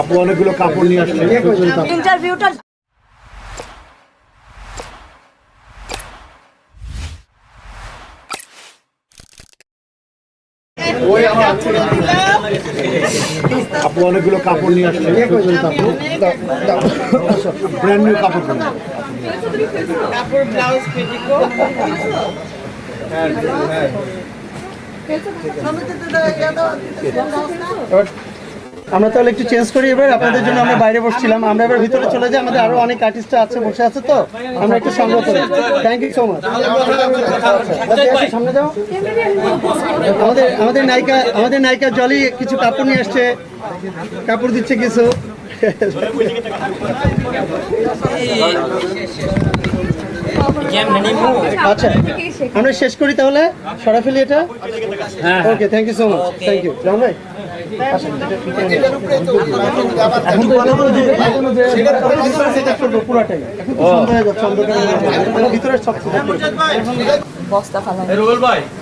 আপু অনেকগুলো কাপড় নিয়ে আসছে ইন্টারভিউটা আপু অনেকগুলো কাপড় নিয়ে আসছে ব্র্যান্ড নিউ কাপড় কাপড় ব্লাউজ আমরা তাহলে একটু চেঞ্জ করি, এবার আপনাদের জন্য আমরা বাইরে বসছিলাম। আমরা এবার ভিতরে চলে যাই, আমাদের আরও অনেক আর্টিস্ট আছে, বসে আছে তো। আমরা একটু সংগ্রহ করি থ্যাংক ইউ সো মাচ আমাদের আমাদের নায়িকা আমাদের নায়িকা জলি কিছু কাপড় নিয়ে আসছে। কাপড় দিচ্ছে কিছু। আচ্ছা আমরা শেষ করি তাহলে। সরা ফেলি এটা okay thank you so much thank you Ram ভাই বস্তা এখন তো এটা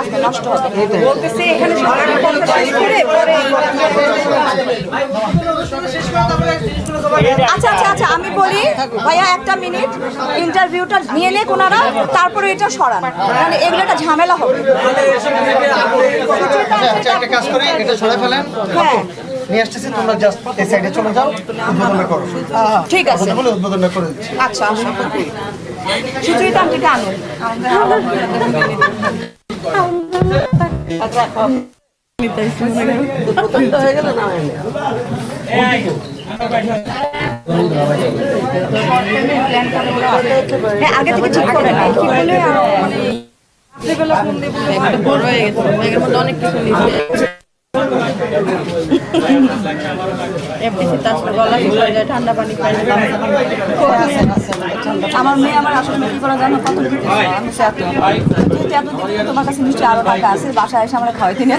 আস্তে নষ্ট হবে। বলতেছি এখানে সকালে শেষ করে পরে আচ্ছা আচ্ছা আচ্ছা আমি বলি ভাইয়া একটা মিনিট। ইন্টারভিউটা নিয়ে নে ওনারা তারপরে এটা সরান। মানে এগুলো একটা ঝামেলা হবে। আচ্ছা একটা কাজ করি এটা সরাই ফেলেন। হ্যাঁ। নিয়ে আসতেছি তোমরা জাস্ট এই সাইডে চলে যাও উদ্বোধনটা করো। ঠিক আছে। বলে উদ্বোধনটা করে আচ্ছা আচ্ছা। সুচরিতা আন্টিকে হ্যাঁ আগে থেকে ঠিক করে কি বলে রাত্রেবেলা ফোন বড় হয়ে গেছে অনেক কিছু এফডিসি তার গলা যায়, ঠান্ডা পানি খাই আমার মেয়ে আমার আসলে কি করা জানো? কত আমি সে এত যেহেতু এত দিন তোমার কাছে নিশ্চয়ই আরও টাকা আছে, বাসায় এসে আমরা খাওয়াইতে নিয়ে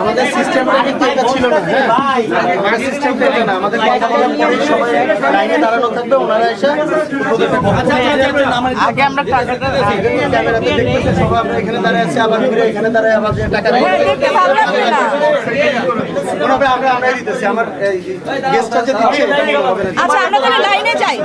আমাদের সিস্টেমটা কিন্তু এটা ছিল না হ্যাঁ? আমাদের এটা না আমাদের কথা বলার পরে সবাই লাইনে দাঁড়ানো থাকবে ওনারা এসে আগে আমরা টাকাটা ক্যামেরাতে দেখতেছে সবাই আমরা এখানে দাঁড়িয়ে আছি আবার ঘুরে এখানে দাঁড়ায় আবার যে টাকা আমরা দিতেছি আমার গেস্টটা যে দিচ্ছে এটা নিয়ে হবে না আচ্ছা আমরা তাহলে লাইনে যাই।